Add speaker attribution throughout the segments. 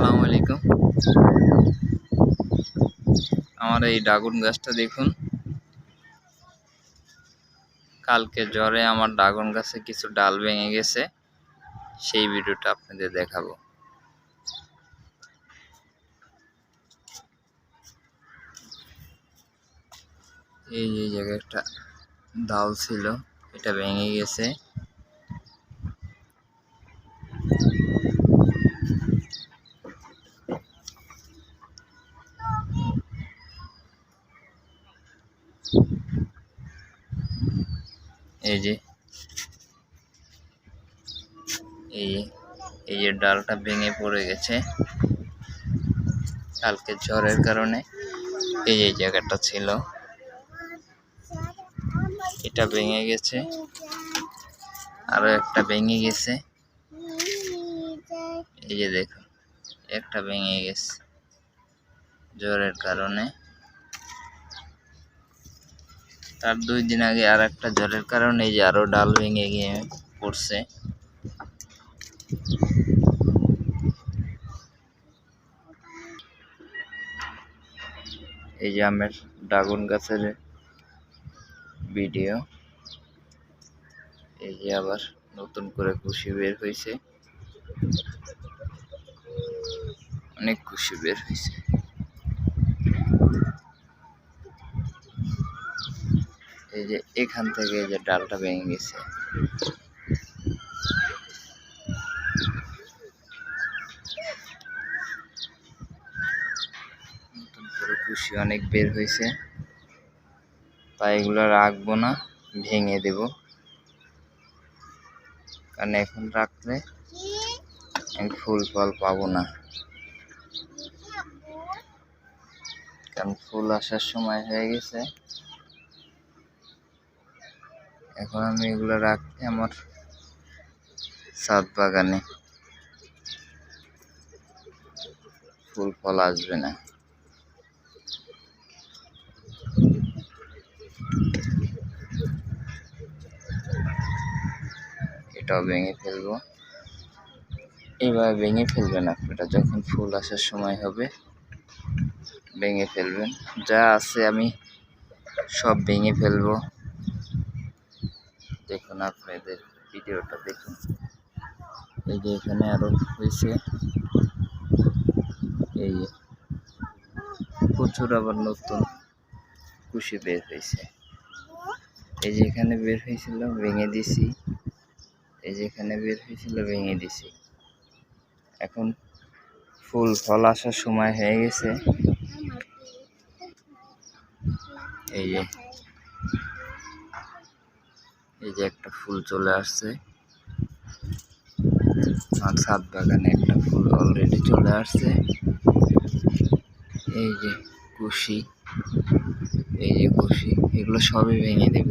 Speaker 1: আসসালামু আলাইকুম। আমার এই ড্রাগন গাছটা দেখুন। কালকে জ্বরে আমার ড্রাগন গাছে কিছু ডাল ভেঙে গেছে। সেই ভিডিওটা আপনাদের দেখাবো। এই যে জায়গায় একটা ডাল ছিল, এটা ভেঙে গেছে। এই যে, এই এই যে ডালটা ভেঙে পড়ে গেছে। কালকে ঝড়ের কারণে এই যে জায়গাটা ছিল, এটা ভেঙে গেছে। আরও একটা ভেঙে গেছে। এই যে দেখুন, একটা ভেঙে গেছে। জ্বরের কারণে তার দুই দিন আগে আর একটা জ্বরের কারণে এই যে আরও ডাল ভেঙে গিয়ে পড়ছে। এই যে আমের ড্রাগন গাছের ভিডিও। এই যে আবার নতুন করে খুশি বের হয়েছে। অনেক খুশি বের হয়েছে। এই যে এখান থেকে যে ডালটা ভেঙে গেছে। কুশি অনেক বের হয়েছে। তাই এগুলো রাখব না, ভেঙে দেব। কারণ এখন রাখলে আমি ফুল ফল পাবো না। কারণ ফুল আসার সময় হয়ে গেছে। এখন আমি এগুলো রাখতে আমার ছাদ বাগানে। ফুল ফল আসবে না। এটাও ভেঙে ফেলব। এবার ভেঙে ফেলবেন আপনারা, যখন ফুল আসার সময় হবে, ভেঙে ফেলবেন। যা আছে আমি সব ভেঙে ফেলব। দেখুন আপনাদের ভিডিওটা দেখুন। এই যে এখানে আরও হয়েছে। এই প্রচুর আবার নতুন কুশি বের হয়েছে। এই যে এখানে বের হয়েছিল, ভেঙে দিছি। এই যে এখানে বের হয়েছিল, ভেঙে দিছি। এখন ফুল ফল আসার সময় হয়ে গেছে। এই যে এই যে একটা ফুল চলে আসছে। আমার ছাদ বাগানে একটা ফুল অলরেডি চলে আসছে। এই যে কুশি, এই যে কুশি, এগুলো সবই ভেঙে দেব।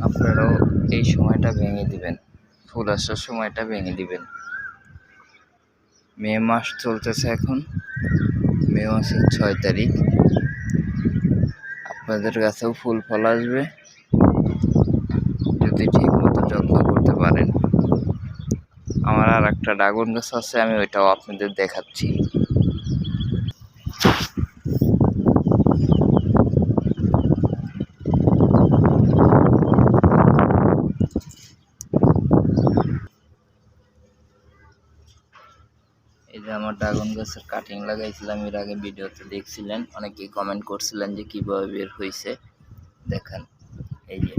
Speaker 1: আপনারাও এই সময়টা ভেঙে দিবেন। ফুল আসার সময়টা ভেঙে দিবেন। মে মাস চলতেছে এখন। মে মাসের ছয় তারিখ। আপনাদের কাছেও ফুল ফল আসবে। যদি ঠিক মতো যত্ন করতে পারেন। আমার আর একটা ড্রাগন গাছ আছে, আমি ওইটাও আপনাদের দেখাচ্ছি। এই যে আমার ড্রাগন গাছের কাটিং লাগাইছিলাম, এর আগে ভিডিওতে দেখছিলেন, অনেকেই কমেন্ট করছিলেন যে কীভাবে বের হয়েছে দেখেন, এই যে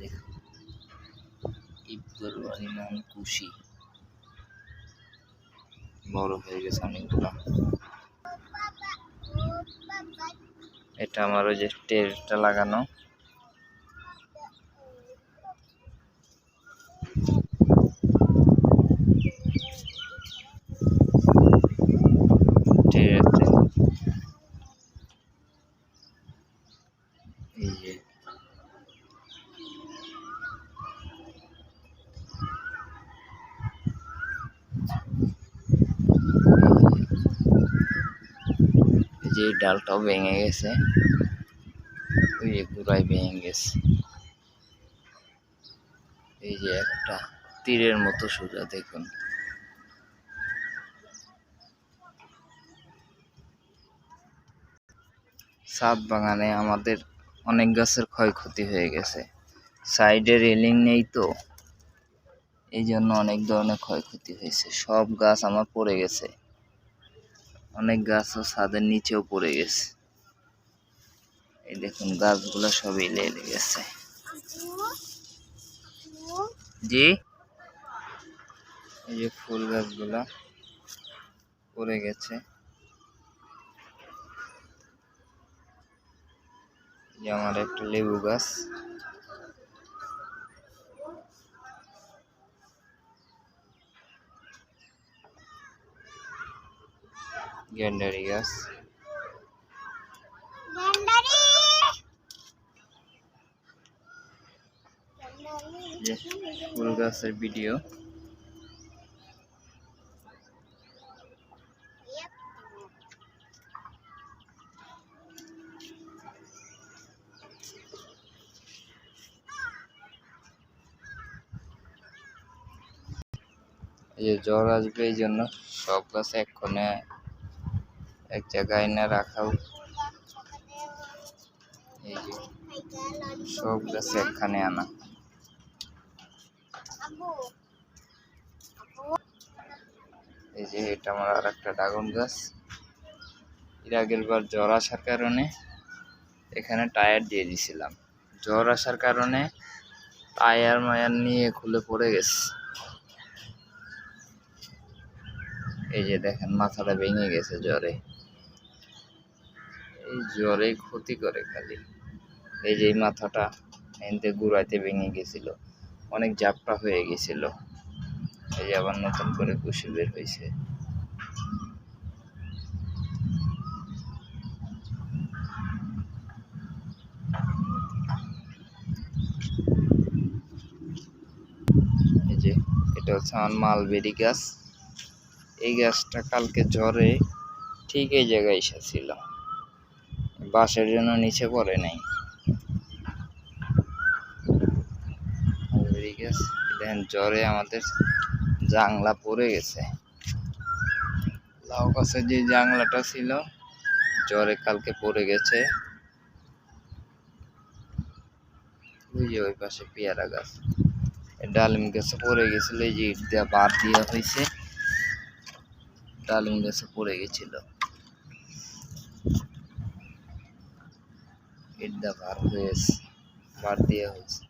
Speaker 1: দেখুন কি পরিমাণ কুশি। বড় হয়ে গেছে অনেকগুলো। এটা আমার ওই যে টেরটা লাগানো। টেরেতে যে ডালটাও ভেঙে গেছে, ওই যে পুরাই ভেঙে গেছে। এই যে একটা তীরের মতো সোজা দেখুন। সাত বাগানে আমাদের অনেক গাছের ক্ষয়ক্ষতি হয়ে গেছে। সাইডে রেলিং নেই তো, এই জন্য অনেক ধরনের ক্ষয়ক্ষতি হয়েছে। সব গাছ আমার পড়ে গেছে। অনেক গাছও ছাদের নিচেও পড়ে গেছে। এই দেখুন, গাছগুলো সবই লেগে গেছে। জি? এই যে ফুল গাছগুলা পড়ে গেছে। আমার একটা লেবু গাছ। গ্যান্ডারি গাছ ফুল গাছের ভিডিও এই যে জ্বর আসবে এই জন্য সব গাছ এক কোণে এক জায়গায় না রাখাও। এই যে, সব গাছ একখানে আনা। এই যে, এটা আমার আর একটা ড্রাগন গাছ। এর আগের বার জ্বর আসার কারণে এখানে টায়ার দিয়ে দিছিলাম। জ্বর আসার কারণে টায়ার মায়ার নিয়ে খুলে পড়ে গেছে। এই যে দেখেন, মাথাটা ভেঙে গেছে জ্বরে। এই জ্বরে ক্ষতি করে খালি। এই যে মাথাটা এনতে গুড়াইতে ভেঙে গেছিল। অনেক জাপটা হয়ে গেছিল। এই যে আবার নতুন করে কুশি বের হয়েছে যে এটা হচ্ছে মালবেরি গাছ। এই গাছটা কালকে জ্বরে ঠিক এই জায়গায় এসেছিল। বাসের জন্য নিচে পড়ে নাই। জ্বরে আমাদের জাংলা পড়ে গেছে। লাউ গাছের যে জাংলাটা ছিল, জ্বরে কালকে পড়ে গেছে। ওই যে ওই পাশে পেয়ারা গাছ। ডালিম গাছে পড়ে গেছিল, এই যে ইট দেওয়া বাদ দেওয়া হয়েছে। ডালিম গাছে পড়ে গেছিল। ইট বার হয়েছে বার দেওয়া হয়েছে।